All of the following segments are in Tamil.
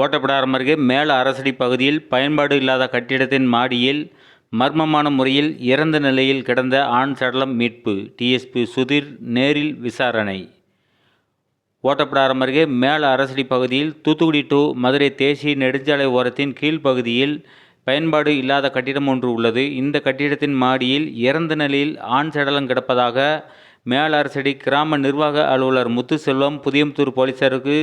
ஓட்டப்பிடாரம் அருகே மேல அரசடி பகுதியில் பயன்பாடு இல்லாத கட்டிடத்தின் மாடியில் மர்மமான முறையில் இறந்த நிலையில் கிடந்த ஆண் சடலம் மீட்பு. டிஎஸ்பி சுதீர் நேரில் விசாரணை. ஓட்டப்பிடாரம் அருகே மேல அரசடி பகுதியில் தூத்துக்குடி டு மதுரை தேசிய நெடுஞ்சாலை ஓரத்தின் கீழ்ப்பகுதியில் பயன்பாடு இல்லாத கட்டிடம் ஒன்று உள்ளது. இந்த கட்டிடத்தின் மாடியில் இறந்த நிலையில் ஆண் சடலம் கிடப்பதாக மேலரசடி கிராம நிர்வாக அலுவலர் முத்துசெல்வம் புதியமுத்தூர் போலீசாருக்கு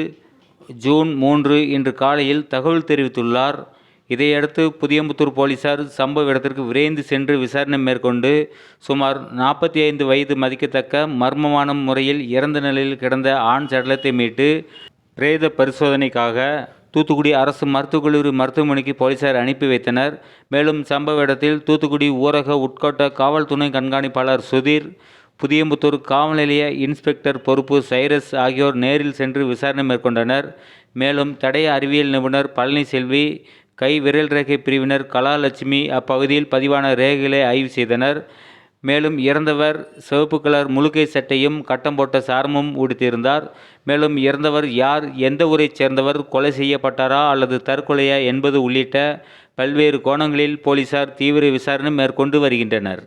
ஜூன் மூன்று இன்று காலையில் தகவல் தெரிவித்துள்ளார். இதையடுத்து புதியம்புத்தூர் போலீசார் சம்பவ இடத்திற்கு விரைந்து சென்று விசாரணை மேற்கொண்டு சுமார் நாற்பத்தி ஐந்து வயது மதிக்கத்தக்க மர்மமான முறையில் இறந்த நிலையில் கிடந்த ஆண் சடலத்தை மீட்டு பிரேத பரிசோதனைக்காக தூத்துக்குடி அரசு மருத்துவக் கல்லூரி மருத்துவமனைக்கு போலீசார் அனுப்பி வைத்தனர். மேலும் சம்பவ இடத்தில் தூத்துக்குடி ஊரக உட்கோட்ட காவல் துணை கண்காணிப்பாளர் சுதீர் புதியமுத்தூர் காவல் நிலைய இன்ஸ்பெக்டர் பொறுப்பு சைரஸ் ஆகியோர் நேரில் சென்று விசாரணை மேற்கொண்டனர். மேலும் தடய அறிவியல் நிபுணர் பழனிசெல்வி கை விரல் ரேகை பிரிவினர் கலாலட்சுமி அப்பகுதியில் பதிவான ரேகைகளை ஆய்வு செய்தனர். மேலும் இறந்தவர் சிவப்பு கலர் முழுக்கை சட்டையும் கட்டம் போட்ட சாரமும் உடுத்தியிருந்தார். மேலும் இறந்தவர் யார் எந்த ஊரைச் சேர்ந்தவர் கொலை செய்யப்பட்டாரா அல்லது தற்கொலையா என்பது உள்ளிட்ட பல்வேறு கோணங்களில் போலீசார் தீவிர விசாரணை மேற்கொண்டு வருகின்றனர்.